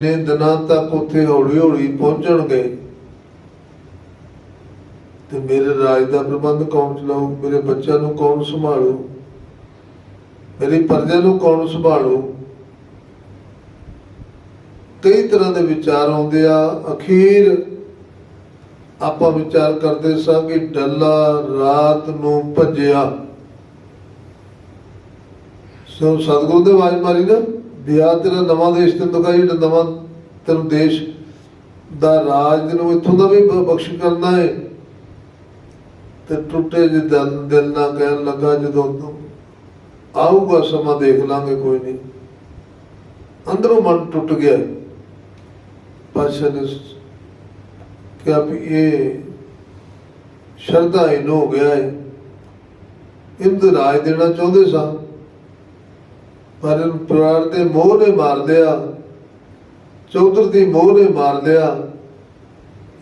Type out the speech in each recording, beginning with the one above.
ਨੇ ਦਿਨਾਂ ਤੱਕ ਉੱਥੇ ਹੌਲੀ ਹੌਲੀ ਪਹੁੰਚਣਗੇ, ਤੇ ਮੇਰੇ ਰਾਜ ਦਾ ਪ੍ਰਬੰਧ ਕੌਣ ਚਲਾਊ? ਮੇਰੇ ਬੱਚਿਆਂ ਨੂੰ ਕੌਣ ਸੰਭਾਲੂ? ਮੇਰੀ ਪਰਜਾ ਨੂੰ ਕੌਣ ਸੰਭਾਲੂ? ਕਈ ਤਰ੍ਹਾਂ ਦੇ ਵਿਚਾਰ ਆਉਂਦੇ ਆ। ਅਖੀਰ ਆਪਾਂ ਵਿਚਾਰ ਕਰਦੇ ਸਾਂ ਕਿ ਡੱਲਾ ਰਾਤ ਨੂੰ ਭੱਜਿਆ। ਸੋ ਸਤਿਗੁਰੂ ਦੇ ਆਵਾਜ਼ ਮਾਰੀ ਨਾ। ਵਿਆਹ ਤੇਰਾ ਨਵਾਂ ਦੇਸ਼ ਤੈਨੂੰ ਦਿਖਾਈ ਜਿਹੜਾ ਨਵਾਂ ਤੈਨੂੰ ਦੇਸ਼ ਦਾ ਰਾਜ ਤੈਨੂੰ ਇੱਥੋਂ ਦਾ ਵੀ ਬਖਸ਼ ਕਰਨਾ ਹੈ ਤੇ ਟੁੱਟੇ ਜੇ ਦਿਲ ਦਿਲ ਨਾ ਕਹਿਣ ਲੱਗਾ ਜਦੋਂ ਆਊਗਾ ਸਮਾਂ ਦੇਖ ਲਾਂਗੇ ਕੋਈ ਨਹੀਂ। ਅੰਦਰੋਂ ਮਨ ਟੁੱਟ ਗਿਆ। ਪਾਸ਼ਾ ਨੇ ਕਿਹਾ ਵੀ ਇਹ ਸ਼ਰਧਾ ਇਹਨੂੰ ਹੋ ਗਿਆ ਹੈ ਇਹਨੂੰ ਰਾਜ ਦੇਣਾ ਚਾਹੁੰਦੇ ਸਾਂ। ਪਰ ਇਹਨੂੰ ਪਰਿਵਾਰ ਦੇ ਮੋਹ ਨੇ ਮਾਰ ਲਿਆ, ਚੌਧਰ ਦੀ ਮੋਹ ਨੇ ਮਾਰ ਲਿਆ,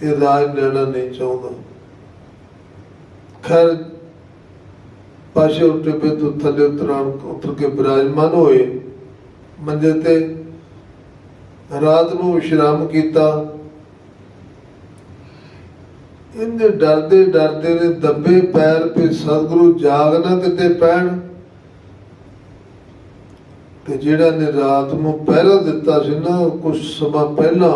ਇਹ ਰਾਜ ਲੈਣਾ ਨਹੀਂ ਚਾਹੁੰਦਾ। ਖੈਰ, ਪਾਸ਼ੇ ਉੱਤੇ ਪੇ ਤੋਂ ਥੱਲੇ ਉਤਰਾਂ, ਉਤਰ ਕੇ ਬਿਰਾਜਮਾਨ ਹੋਏ। ਮੰਜੇ ਤੇ ਰਾਤ ਨੂੰ ਵਿਸ਼ਰਾਮ ਕੀਤਾ। ਇਹਨੇ ਡਰਦੇ ਡਰਦੇ ਨੇ, ਦੱਬੇ ਪੈਰ ਤੇ ਸਤਿਗੁਰੂ ਜਾਗ ਨਾ ਕਿਤੇ ਪੈਣ। ਤੇ ਜਿਹੜਾ ਨੇ ਰਾਤ ਨੂੰ ਪਹਿਰਾ ਦਿੱਤਾ ਸੀ ਨਾ ਕੁਝ ਸਮਾਂ ਪਹਿਲਾਂ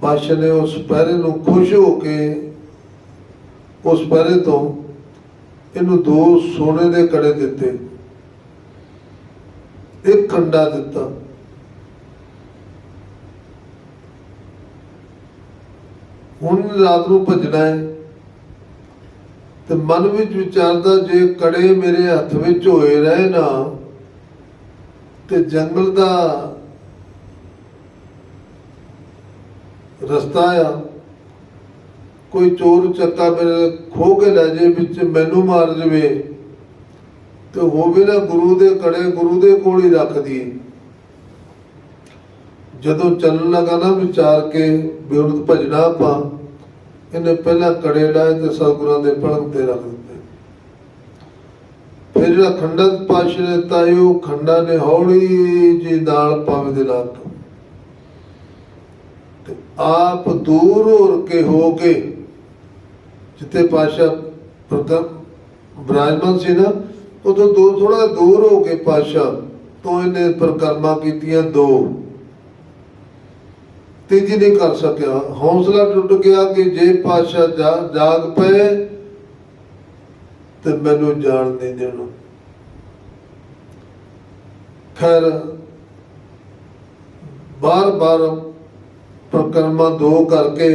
ਪਾਸ਼ਾ ਨੇ ਉਸ ਪਹਿਰੇ ਨੂੰ ਖੁਸ਼ ਹੋ ਕੇ ਉਸ ਪਹਿਰੇ ਤੋਂ ਇਹਨੂੰ ਦੋ ਸੋਨੇ ਦੇ ਕੜੇ ਦਿੱਤੇ। ਇੱਕ ਕੰਡਾ ਦਿੱਤਾ। ਹੁਣ ਰਾਤ ਨੂੰ ਭੱਜਣਾ ਹੈ ਤੇ ਮਨ ਵਿੱਚ ਵਿਚਾਰਦਾ, ਜੇ ਕੜੇ ਮੇਰੇ ਹੱਥ ਵਿੱਚ ਹੋਏ ਰਹੇ ਨਾ ਤੇ ਜੰਗਲ ਦਾ ਰਸਤਾ ਆ। ਕੋਈ ਚੋਰ ਚੱਕਾ ਮੇਰੇ ਖੋ ਕੇ ਲੈ ਜੇ ਵਿੱਚ ਮੈਨੂੰ ਮਾਰ ਜਵੇ ਤੇ ਹੋਵੇ ਨਾ ਗੁਰੂ ਦੇ ਕੜੇ ਗੁਰੂ ਦੇ ਕੋਲ ਹੀ ਰੱਖ ਦਈਏ। ਜਦੋਂ ਚੱਲਣ ਲੱਗਾ ਨਾ ਵਿਚਾਰ ਕੇ ਬਿਉਰਤ ਭਜਣਾ ਆਪਾਂ, ਇਹਨੇ ਪਹਿਲਾਂ ਕੜੇ ਲਾਏ ਤੇ ਸਤਿਗੁਰਾਂ ਦੇ ਪਲੰਗ ਤੇ ਰੱਖ ਦਿੱਤੇ। ਫਿਰ ਜਿਹੜਾ ਖੰਡਤ ਪਾਸ਼ ਨੇ ਤਾਇਓ, ਖੰਡਾ ਨੇ ਹੌਲੀ ਜੀ ਨਾਲ ਪਾਵੇ ਦੇ ਨਾਲ ਤੇ ਆਪ ਦੂਰ ਹੋ ਕੇ ਹੋ ਕੇ, ਜਿੱਥੇ ਪਾਸ਼ਾ ਪ੍ਰਥਮ ਬਰਾਜਮਾਨ ਸੀ ਨਾ, ਉਦੋਂ ਦੂਰ ਥੋੜਾ ਦੂਰ ਹੋ ਕੇ ਪਾਸ਼ਾ ਤੋਂ ਇਹਨੇ ਪ੍ਰਕਰਮਾ ਕੀਤੀਆਂ ਦੋ। ਤੀਜੀ ਨਹੀਂ ਕਰ ਸਕਿਆ। ਹੌਸਲਾ ਟੁੱਟ ਗਿਆ ਕਿ ਜੇ ਪਾਸ਼ਾ ਜਾਗ ਪਏ ਤੇ ਮੈਨੂੰ ਜਾਣ ਨਹੀਂ ਦੇਣਾ। ਖੈਰ ਬਾਰ ਬਾਰ ਪ੍ਰਕਰਮਾ ਦੋ ਕਰਕੇ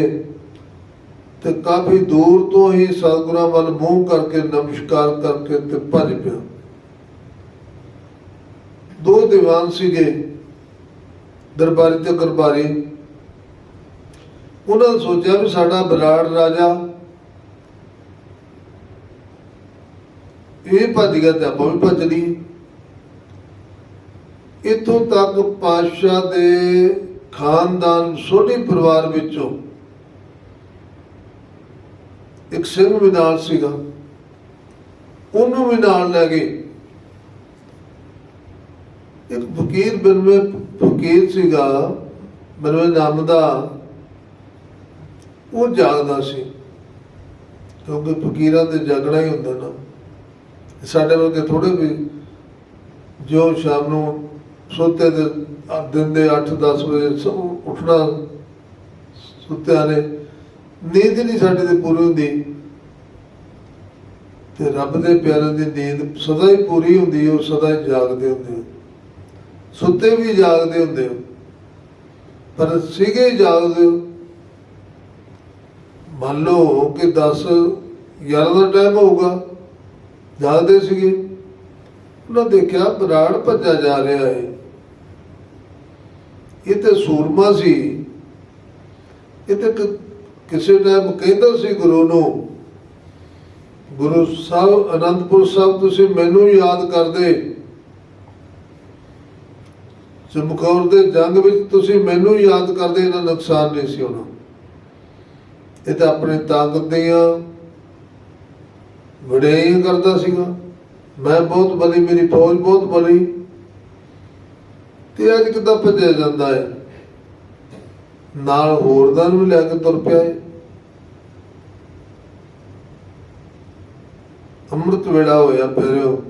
ਤੇ ਕਾਫੀ ਦੂਰ ਤੋਂ ਹੀ ਸਤਿਗੁਰਾਂ ਵੱਲ ਮੂੰਹ ਕਰਕੇ ਨਮਸਕਾਰ ਕਰਕੇ ਤੇ ਭੱਜ ਪਿਆ। ਦੋ ਦੀਵਾਨ ਸੀਗੇ, ਦਰਬਾਰੀ ਤੇ ਗਰਬਾਰੀ। ਉਹਨਾਂ ਨੇ ਸੋਚਿਆ ਵੀ ਸਾਡਾ ਬਰਾੜ ਰਾਜਾ ਇਹ ਭੱਜ ਗਿਆ ਤੇ ਆਪਾਂ ਵੀ ਭੱਜ ਲਈ ਇਥੋਂ ਤੱਕ ਪਾਤਸ਼ਾਹ ਦੇ ਖਾਨਦਾਨ, ਸੋਢੀ ਪਰਿਵਾਰ ਵਿੱਚੋਂ ਇੱਕ ਸਿੰਘ ਵੀ ਨਾਲ ਸੀਗਾ। ਉਹਨੂੰ ਵੀ ਨਾਲ ਲੈ ਗਏ। ਇੱਕ ਫਕੀਰ ਬਨਵੇ ਫਕੀਰ ਸੀਗਾ ਬਨਵੇ ਨਾਮ ਦਾ ਉਹ ਜਾਗਦਾ ਸੀ, ਕਿਉਂਕਿ ਫਕੀਰਾਂ ਦੇ ਜਾਗਣਾ ਹੀ ਹੁੰਦਾ ਨਾ। ਸਾਡੇ ਵਰਗੇ ਥੋੜੇ ਵੀ ਜੋ ਸ਼ਾਮ ਨੂੰ ਸੁੱਤੇ ਦੇ ਦਿਨ ਦੇ 8-10 ਵਜੇ ਸ- ਉੱਠਣਾ ਸੁੱਤਿਆਂ ਨੇ, ਨੀਂਦ ਨਹੀਂ ਸਾਡੇ ਤੇ ਪੂਰੀ ਹੁੰਦੀ। ਤੇ ਰੱਬ ਦੇ ਪਿਆਰਿਆਂ ਦੀ ਨੀਂਦ ਸਦਾ ਹੀ ਪੂਰੀ ਹੁੰਦੀ ਹੈ ਉਹ ਸਦਾ ਹੀ ਜਾਗਦੇ ਹੁੰਦੇ ਆ। ਸੁੱਤੇ ਵੀ ਜਾਗਦੇ ਹੁੰਦੇ ਹੋ ਪਰ ਸੀਗੇ ਜਾਗਦੇ ਹੋ ਮੰਨ ਲਓ ਕਿ 10 11 ਦਾ ਟਾਈਮ ਹੋਊਗਾ। ਜਾਣਦੇ ਸੀਗੇ। ਉਹਨਾਂ ਦੇਖਿਆ ਬਰਾੜ ਭੱਜਾ ਜਾ ਰਿਹਾ ਹੈ ਇਹ ਤੇ ਸੂਰਮਾ ਸੀ। ਇਹ ਤੇ ਕਿਸੇ ਟਾਈਮ ਕਹਿੰਦਾ ਸੀ ਗੁਰੂ ਨੂੰ, ਗੁਰੂ ਸਾਹਿਬ, ਅਨੰਦਪੁਰ ਸਾਹਿਬ ਤੁਸੀਂ ਮੈਨੂੰ ਯਾਦ ਕਰਦੇ। ਚਮਕੌਰ ਦੇ ਜੰਗ ਵਿੱਚ ਤੁਸੀਂ ਮੈਨੂੰ ਯਾਦ ਕਰਦੇ ਇਹਨਾਂ ਨੁਕਸਾਨ ਨਹੀਂ ਸੀ ਹੋਣਾ। ਇਹ ਤਾਂ ਆਪਣੇ ਤਾਕਤ ਦੀਆਂ ਵਡਿਆਈਆਂ ਕਰਦਾ ਸੀਗਾ। ਮੈਂ ਬਹੁਤ ਬਲੀ, ਮੇਰੀ ਫੌਜ ਬਹੁਤ ਬਲੀ। ਤੇ ਅੱਜ ਕਿੱਦਾਂ ਭੱਜਿਆ ਜਾਂਦਾ ਹੈ? ਨਾਲ ਹੋਰ ਦਾ ਨੂੰ ਲੈ ਕੇ ਤੁਰ ਪਿਆ ਹੈ। ਅੰਮ੍ਰਿਤ ਵੇਲਾ ਹੋਇਆ ਫਿਰਿਓ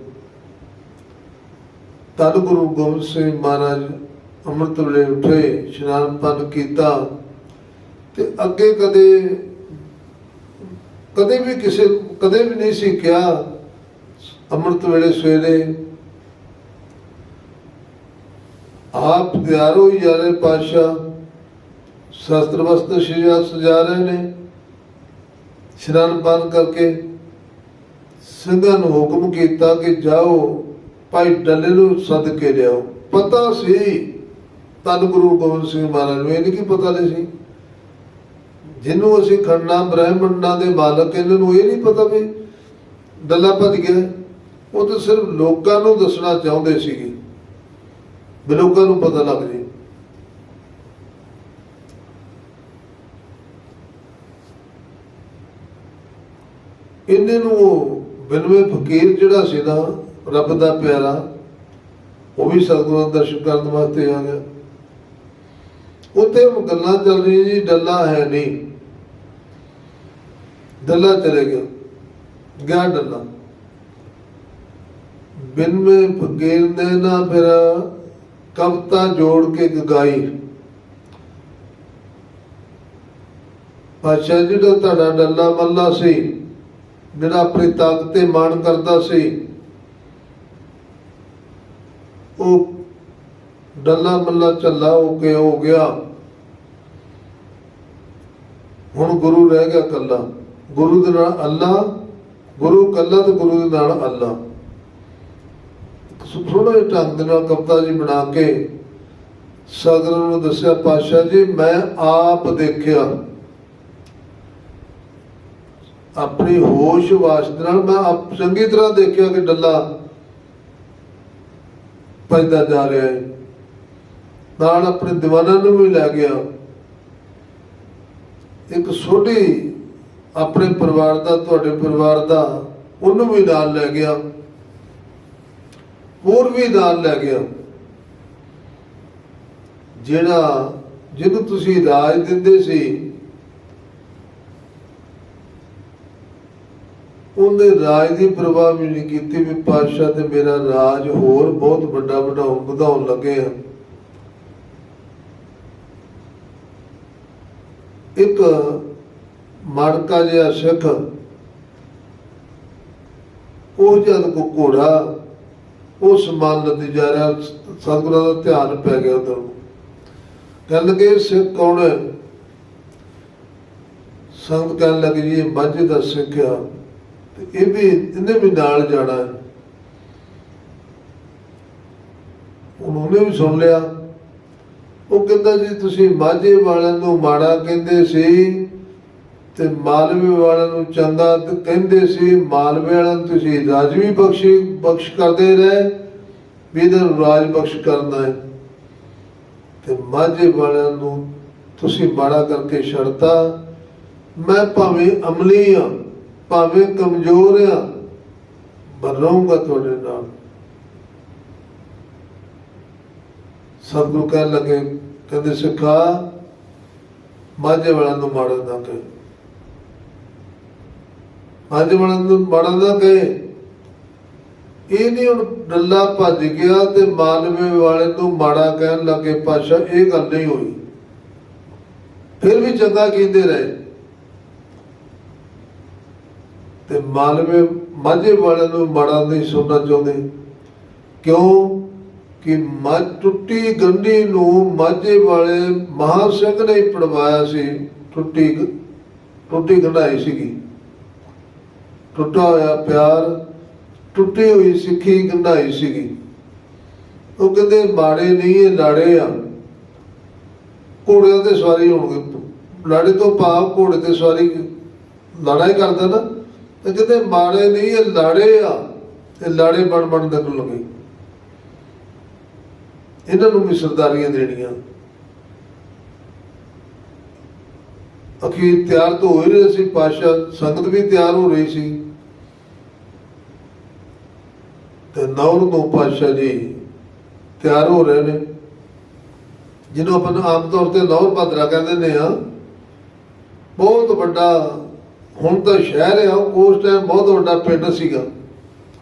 ਤਦ ਗੁਰੂ ਗੋਬਿੰਦ ਸਿੰਘ ਮਹਾਰਾਜ ਅੰਮ੍ਰਿਤ ਵੇਲੇ ਉੱਠੇ, ਇਸ਼ਨਾਨ ਪਾਣ ਕੀਤਾ ਤੇ ਅੱਗੇ ਕਦੇ ਕਦੇ ਵੀ ਕਿਸੇ ਕਦੇ ਵੀ ਨਹੀਂ ਸੀ ਕਿਹਾ, ਅੰਮ੍ਰਿਤ ਵੇਲੇ ਸਵੇਰੇ, ਆਪ ਤਿਆਰ ਹੋਈ ਜਾ ਰਹੇ ਪਾਸ਼ਾ ਸ਼ਸਤਰ ਵਸਤਰ ਸ਼ਿਜਾ ਸਜਾ ਰਹੇ ਨੇ, ਇਸ਼ਨਾਨ ਪਾਣ ਕਰਕੇ, ਸਿੰਘਾਂ ਨੂੰ ਹੁਕਮ ਕੀਤਾ ਕਿ ਜਾਓ, ਭਾਈ ਡੱਲੇ ਨੂੰ ਸੱਦ ਕੇ ਲਿਆਓ। ਪਤਾ ਸੀ ਤਨ ਗੁਰੂ ਗੋਬਿੰਦ ਸਿੰਘ ਮਹਾਰਾਜ ਨੂੰ, ਇਹ ਨਹੀਂ ਕਿ ਪਤਾ ਨਹੀਂ ਸੀ। ਜਿਹਨੂੰ ਅਸੀਂ ਖੰਡਾ, ਬ੍ਰਹਿਮੰਡਾਂ ਦੇ ਮਾਲਕ, ਇਹਨਾਂ ਨੂੰ ਇਹ ਨਹੀਂ ਪਤਾ ਵੀ ਡੱਲਾ ਭੱਜ ਗਿਆ ਉਹ ਤਾਂ ਸਿਰਫ ਲੋਕਾਂ ਨੂੰ ਦੱਸਣਾ ਚਾਹੁੰਦੇ ਸੀਗੇ। ਵੀ ਲੋਕਾਂ ਨੂੰ ਪਤਾ ਲੱਗ ਜੇ। ਇਹਨੇ ਨੂੰ ਉਹ ਬਿਨਵੇ ਫਕੀਰ ਜਿਹੜਾ ਸੀ ਨਾ, ਰੱਬ ਦਾ ਪਿਆਰਾ, ਉਹ ਵੀ ਸਤਿਗੁਰਾਂ ਦੇ ਦਰਸ਼ਨ ਕਰਨ ਵਾਸਤੇ ਆ ਗਿਆ। ਉੱਥੇ ਉਹ ਗੱਲਾਂ ਚੱਲ ਰਹੀਆਂ ਜੀ, ਡੱਲਾ ਹੈ ਨਹੀਂ। ਡੱਲਾ ਚਲੇ ਗਿਆ। ਗਿਆ ਡੱਲਾ। ਬਿਨਵੇ ਫਕੀਰ ਨੇ ਨਾ ਫਿਰ ਕਵਤਾ ਜੋੜ ਕੇ ਇੱਕ ਗਾਈ। ਪਾਸ਼ਾ ਜਿਹੜਾ ਤੁਹਾਡਾ ਡੱਲਾ ਮੱਲਾ ਸੀ, ਜਿਹੜਾ ਆਪਣੀ ਤਾਕਤ ਤੇ ਮਾਣ ਕਰਦਾ ਸੀ, ਉਹ ਡੱਲਾ ਮੱਲਾ ਚੱਲਾ ਹੋ ਕੇ ਹੋ ਗਿਆ। ਹੁਣ ਗੁਰੂ ਰਹਿ ਗਿਆ ਕੱਲਾ ਗੁਰੂ ਦੇ ਨਾਲ ਅੱਲਾ, ਗੁਰੂ ਕੱਲਾ ਤੇ ਗੁਰੂ ਦੇ ਨਾਲ ਅੱਲਾ। ਥੋੜਾ ਜਿਹਾ ਢੰਗ ਦੇ ਨਾਲ ਕਵਿਤਾ ਜੀ ਬਣਾ ਕੇ ਸਦਰ ਨੂੰ ਦੱਸਿਆ ਪਾਸ਼ਾ ਜੀ, ਮੈਂ ਆਪ ਦੇਖਿਆ। ਆਪਣੀ ਹੋਸ਼ ਵਾਸਤੇ ਨਾਲ ਮੈਂ ਆਪ ਚੰਗੀ ਤਰ੍ਹਾਂ ਦੇਖਿਆ ਕਿ ਡੱਲਾ ਭਜਦਾ ਜਾ ਰਿਹਾ ਹੈ। ਨਾਲ ਆਪਣੇ ਦੀਵਾਨਾਂ ਨੂੰ ਵੀ ਲੈ ਗਿਆ। ਇੱਕ ਛੋਟੀ ਆਪਣੇ ਪਰਿਵਾਰ ਦਾ, ਤੁਹਾਡੇ ਪਰਿਵਾਰ ਦਾ, ਉਹਨੂੰ ਵੀ ਨਾਲ ਲੈ ਗਿਆ। ਹੋਰ ਵੀ ਨਾਲ ਲੈ ਗਿਆ। ਜਿਹੜਾ, ਜਿਹਨੂੰ ਤੁਸੀਂ ਰਾਜ ਦਿੰਦੇ ਸੀ, ਉਹਨੇ ਰਾਜ ਦੀ ਪਰਵਾਹ ਵੀ ਨਹੀਂ ਕੀਤੀ ਵੀ ਪਾਤਸ਼ਾਹ ਤੇ ਮੇਰਾ ਰਾਜ ਹੋਰ ਬਹੁਤ ਵੱਡਾ ਵੱਡਾ ਵਧਾਉਣ ਲੱਗੇ ਆ। ਇੱਕ ਮੜਕਾ ਜਿਹਾ ਸਿੱਖ। ਉਹ ਜਦ ਕੋ ਘੋੜਾ ਉਹ ਸਮਾਨ ਲੱਦੀ ਜਾ ਰਿਹਾ ਸਤਿਗੁਰਾਂ ਦਾ ਧਿਆਨ ਪੈ ਗਿਆ ਉਧਰ ਕਹਿਣ ਲੱਗੇ ਸਿੱਖ ਕੌਣ ਹੈ? ਸੰਗਤ ਕਹਿਣ ਲੱਗੇ ਜੀ ਇਹ ਮੱਝ ਦਾ ਸਿੱਖ ਆ। ਤੇ ਇਹ ਵੀ ਇਹਨੇ ਵੀ ਨਾਲ ਜਾਣਾ ਹੈ। ਉਹਨੇ ਵੀ ਸੁਣ ਲਿਆ। ਉਹ ਕਹਿੰਦਾ ਜੀ, ਤੁਸੀਂ ਮਾਝੇ ਵਾਲਿਆਂ ਨੂੰ ਮਾੜਾ ਕਹਿੰਦੇ ਸੀ। ਤੇ ਮਾਲਵੇ ਵਾਲਿਆਂ ਨੂੰ ਚੰਗਾ ਤੇ ਕਹਿੰਦੇ ਸੀ, ਮਾਲਵੇ ਵਾਲਿਆਂ ਨੂੰ ਤੁਸੀਂ ਰਾਜਵੀ ਬਖਸ਼ੀ, ਬਖਸ਼ ਕਰਦੇ ਰਹੇ, ਵੀ ਇਹਨਾਂ ਨੂੰ ਰਾਜ ਬਖਸ਼ ਕਰਨਾ ਹੈ। ਤੇ ਮਾਝੇ ਵਾਲਿਆਂ ਨੂੰ ਤੁਸੀਂ ਮਾੜਾ ਕਰਕੇ ਛੱਡਤਾ। ਮੈਂ ਭਾਵੇਂ ਅਮਲੀ ਆ ਭਾਵੇਂ ਕਮਜ਼ੋਰ ਆ ਪਰ ਰਹੂੰਗਾ ਤੁਹਾਡੇ ਨਾਲ। ਸਤਿਗੁਰੂ ਕਹਿਣ ਲੱਗੇ, ਕਹਿੰਦੇ, ਸਿੱਖਾ, ਮਾਝੇ ਵਾਲਿਆਂ ਨੂੰ ਮਾੜਾ ਨਾ ਕਹੇ। ਮਾਝੇ ਵਾਲਿਆਂ ਨੂੰ ਮਾੜਾ ਨਾ ਕਹੇ ਇਹ ਨਹੀਂ ਹੁਣ ਡੱਲਾ ਭੱਜ ਗਿਆ ਤੇ ਮਾਲਵੇ ਵਾਲੇ ਨੂੰ ਮਾੜਾ ਕਹਿਣ ਲੱਗੇ, ਪਾਸ਼ਾ, ਇਹ ਗੱਲ ਨਹੀਂ ਹੋਈ। ਫਿਰ ਵੀ ਚੰਗਾ ਕਹਿੰਦੇ ਰਹੇ। ਤੇ ਮਾਲਵੇ, ਮਾਝੇ ਵਾਲਿਆਂ ਨੂੰ ਮਾੜਾ ਨਹੀਂ ਸੁਣਨਾ ਚਾਹੁੰਦੇ। ਕਿਉਂ? ਕਿ ਮੱਝ ਟੁੱਟੀ ਗੰਢੀ ਨੂੰ ਮਾਝੇ ਵਾਲੇ ਮਹਾ ਸਿੰਘ ਨੇ ਪੜਵਾਇਆ ਸੀ, ਟੁੱਟੀ ਟੁੱਟੀ ਗੰਢਾਈ ਸੀਗੀ। ਟੁੱਟਾ ਹੋਇਆ, ਪਿਆਰ, ਟੁੱਟੀ ਹੋਈ ਸਿੱਖੀ, ਗੰਢਾਈ ਸੀਗੀ। ਉਹ ਕਹਿੰਦੇ, ਮਾੜੇ ਨਹੀਂ, ਇਹ ਲਾੜੇ ਆ। ਘੋੜਿਆਂ ਤੇ ਸਵਾਰੀ ਹੋਣਗੇ ਲਾੜੇ ਤੋਂ ਭਾਵ ਘੋੜੇ ਤੇ ਸਵਾਰੀ ਲਾੜਾ ਹੀ ਕਰਦਾ ਨਾ। ਤੇ ਕਹਿੰਦੇ, ਮਾੜੇ ਨਹੀਂ, ਇਹ ਲਾੜੇ ਆ। ਇਹ ਲਾੜੇ ਬਣ ਬਣ ਦੇ ਲੱਗੇ। ਇਹਨਾਂ ਨੂੰ ਵੀ ਸਰਦਾਰੀਆਂ ਦੇਣੀਆਂ। ਅਖੀਰ ਤਿਆਰ ਤਾਂ ਹੋ ਹੀ ਰਹੇ ਸੀ। ਪਾਸ਼ਾ ਸੰਗਤ ਵੀ ਤਿਆਰ ਹੋ ਰਹੀ ਸੀ। ਤੇ ਨੌਰ ਨੂੰ ਪਾਸ਼ਾ ਜੀ ਤਿਆਰ ਹੋ ਰਹੇ ਨੇ। ਜਿਹਨੂੰ ਆਪਾਂ ਨੂੰ ਆਮ ਤੌਰ ਤੇ ਲਾਹੌਰ ਭਦਰਾ ਕਹਿੰਦੇ ਨੇ ਆ। ਬਹੁਤ ਵੱਡਾ ਹੁਣ ਤਾਂ ਸ਼ਹਿਰ ਆ ਉਸ ਟਾਈਮ ਬਹੁਤ ਵੱਡਾ ਪਿੰਡ ਸੀਗਾ।